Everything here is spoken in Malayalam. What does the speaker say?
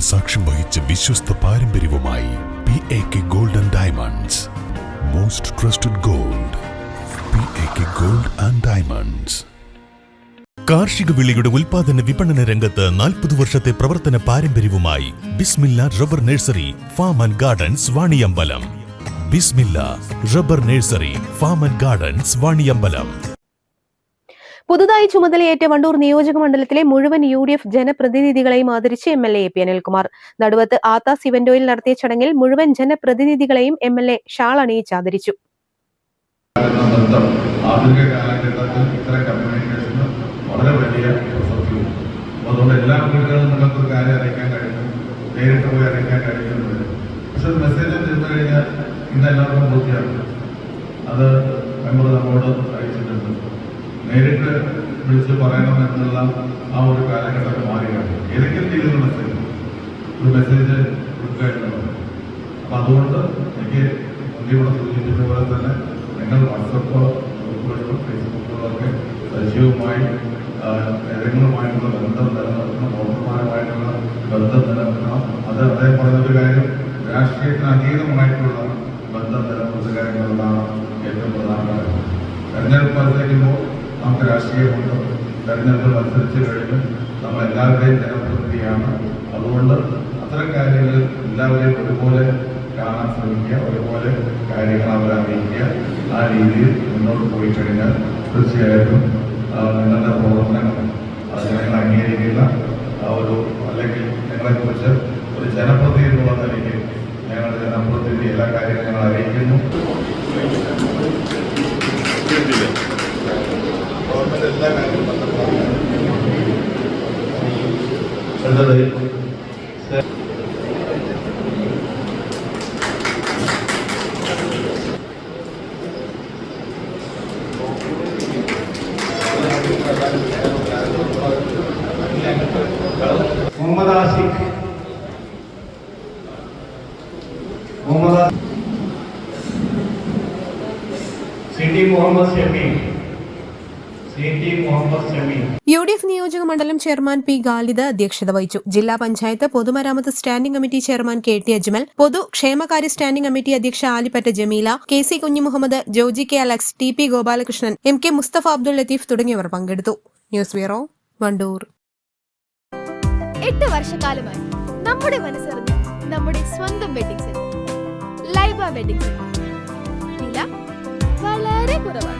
സാക്ഷ്യം വഹിച്ച വിശ്വസ്ത പാരമ്പര്യവുമായി P A K gold and diamonds most trusted gold P A K gold and diamonds കാർഷിക വിളിയുടെ ഉൽപാദന വിപണന രംഗത്ത് നാൽപ്പത് വർഷത്തെ പ്രവർത്തന പാരമ്പര്യവുമായി Bismilla rubber nursery farm and gardens Vaniyambalam. Bismilla rubber nursery farm and gardens Vaniyambalam. പുതുതായി ചുമതലയേറ്റ വണ്ടൂർ നിയോജക മണ്ഡലത്തിലെ മുഴുവൻ യു ഡി എഫ് ജനപ്രതിനിധികളെയും ആദരിച്ച് M L A P Anilkumar. Naduvath Aathas ഇവന്റോയിൽ നടത്തിയ ചടങ്ങിൽ മുഴുവൻ ജനപ്രതിനിധികളെയും എം എൽ എ ഷാൾ അണിയിച്ച് ആദരിച്ചു. ആധുനിക കാലഘട്ടത്തിൽ വളരെ വലിയ പ്രസക്തിയുണ്ട്. അതുകൊണ്ട് എല്ലാ കാര്യം അറിയിക്കാൻ നേരിട്ട് അറിയിക്കാൻ മെസ്സേജ് അത് മെമ്പർ അയച്ചിട്ടുണ്ട് നേരിട്ട് വിളിച്ച് പറയണമെന്നുള്ള ആ ഒരു കാലഘട്ടം മാറിയാണ്. ഏതെങ്കിലും രീതിയിൽ മെസ്സേജ് ഒരു മെസ്സേജ് കൊടുക്കുക എന്നുള്ളത് അപ്പം അതുകൊണ്ട് എനിക്ക് മുന്നേ ഇവിടെ സൂചിപ്പിച്ച പോലെ തന്നെ നിങ്ങൾ വാട്സപ്പ് ഗ്രൂപ്പുകളിലും ഫേസ്ബുക്കുകളിലൊക്കെ സജീവമായി ഏതെങ്കിലുമായിട്ടുള്ള ബന്ധം നിലനിർത്തണം വോട്ടർമാരുമായിട്ടുള്ള ബന്ധം നിലനിർത്തണം. അത് അദ്ദേഹം പറഞ്ഞൊരു കാര്യം രാഷ്ട്രീയത്തിന് അതീതമായിട്ടുള്ള ബന്ധം നിലനിർത്തുക എന്നുള്ളതാണ് ഏറ്റവും പ്രധാന കാര്യം. തെരഞ്ഞെടുപ്പ് മത്സരിക്കുമ്പോൾ നമുക്ക് രാഷ്ട്രീയമുണ്ട്. തെരഞ്ഞെടുപ്പ് മത്സരിച്ച് കഴിഞ്ഞ് നമ്മൾ എല്ലാവരുടെയും ജനപ്രതിനിധിയാണ്. അതുകൊണ്ട് അത്തരം കാര്യങ്ങളിൽ എല്ലാവരെയും ഒരുപോലെ കാണാൻ ശ്രമിക്കുക ഒരുപോലെ കാര്യങ്ങൾ അവരെ അറിയിക്കുക. ആ രീതിയിൽ മുന്നോട്ട് പോയി കഴിഞ്ഞാൽ തീർച്ചയായിട്ടും നിങ്ങളുടെ പ്രവർത്തനങ്ങൾ അത് ഞങ്ങൾ അംഗീകരിക്കുന്ന ഒരു അല്ലെങ്കിൽ ഞങ്ങളെക്കുറിച്ച് ഒരു ജനപ്രതിനിധി എന്നുള്ള നിലയ്ക്ക് ഞങ്ങളുടെ ജനപ്രതിനിധി എല്ലാ കാര്യങ്ങളും ഞങ്ങൾ അറിയിക്കുന്നു. അടുത്തത് മുഹമ്മദ് ആസിഫ് മുഹമ്മദ് ആ- C T Muhammad Shammi U D F നിയോജക മണ്ഡലം ചെയർമാൻ പി ഗാലിദ് അധ്യക്ഷത വഹിച്ചു. ജില്ലാ പഞ്ചായത്ത് പൊതുമരാമത്ത് standing committee chairman K T Ajmal പൊതു ക്ഷേമകാര്യ സ്റ്റാൻഡിംഗ് കമ്മിറ്റി അധ്യക്ഷ Alippatta Jameela K C Kunhumuhammad Joji K Alex T P Gopalakrishnan M K Mustafa Abdul Latheef തുടങ്ങിയവർ പങ്കെടുത്തു. News bureau Wandoor. എട്ട് വർഷക്കാലമായി നമ്മുടെ മനസ്സറിഞ്ഞ് നമ്മുടെ സ്വന്തം വെഡിങ് സെന്റർ ലൈബ വെഡിങ് വില വളരെ കുറവാണ്.